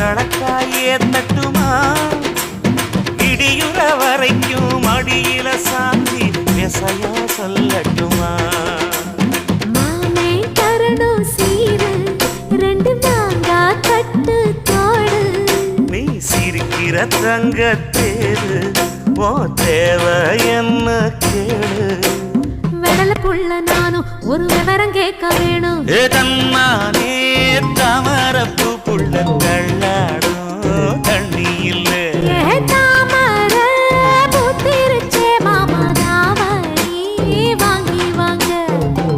நடக்காயே தட்டுமா? இடியுற வரைக்கும் அடியில சாந்தி விசையா சொல்லட்டுமா? சிரிக்கிற தங்க தேரு ஓ தேவை என்ன கேடு? வெடலுக்குள்ள நானும் ஒரு விவரம் கேட்க வேணும். ஏ தன்னான